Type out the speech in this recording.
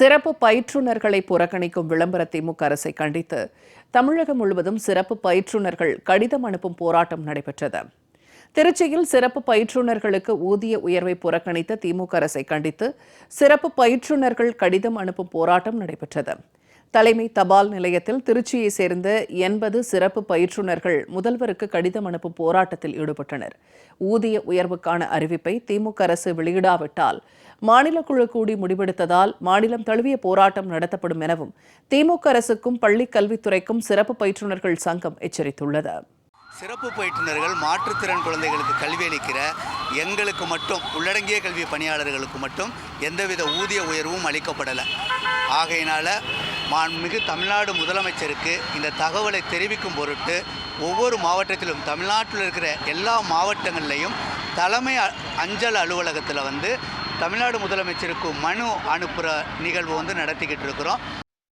சிறப்பு பயிற்றுனர்களை புறக்கணிக்கும் விளம்பர திமுக அரசை கண்டித்து தமிழகம் முழுவதும் சிறப்பு பயிற்றுனர்கள் கடிதம் அனுப்பும் போராட்டம் நடைபெற்றது. திருச்சியில் சிறப்பு பயிற்றுனர்களுக்கு ஊதிய உயர்வை புறக்கணித்த திமுக அரசை கண்டித்து சிறப்பு பயிற்றுனர்கள் கடிதம் அனுப்பும் போராட்டம் நடைபெற்றது. தலைமை தபால் நிலையத்தில் திருச்சியை சேர்ந்த எண்பது சிறப்பு பயிற்றுனர்கள் முதல்வருக்கு கடிதம் அனுப்பும் போராட்டத்தில் ஈடுபட்டனர். ஊதிய உயர்வுக்கான அறிவிப்பை திமுக அரசு வெளியிடாவிட்டால் மாநில குழு கூடி முடிவெடுத்ததால் மாநிலம் தழுவிய போராட்டம் நடத்தப்படும் எனவும் திமுக அரசுக்கும் பள்ளிக் கல்வித்துறைக்கும் சிறப்பு பயிற்றுனர்கள் சங்கம் எச்சரித்துள்ளது. சிறப்பு பயிற்றுனர்கள் மாற்றுத்திறன் குழந்தைகளுக்கு கல்வி அளிக்கிற எங்களுக்கு மட்டும் உள்ளடங்கிய கல்வி பணியாளர்களுக்கு மட்டும் எந்தவித ஊதிய உயர்வும் அளிக்கப்படலை. ஆகையினால் மாண்புமிகு தமிழ்நாடு முதலமைச்சருக்கு இந்த தகவலை தெரிவிக்கும் பொருட்டு ஒவ்வொரு மாவட்டத்திலும் தமிழ்நாட்டில் இருக்கிற எல்லா மாவட்டங்கள்லையும் தலைமை அஞ்சல் அலுவலகத்தில் வந்து தமிழ்நாடு முதலமைச்சருக்கு மனு அனுப்புகிற நிகழ்வு வந்து நடத்திக்கிட்டு இருக்கிறோம்.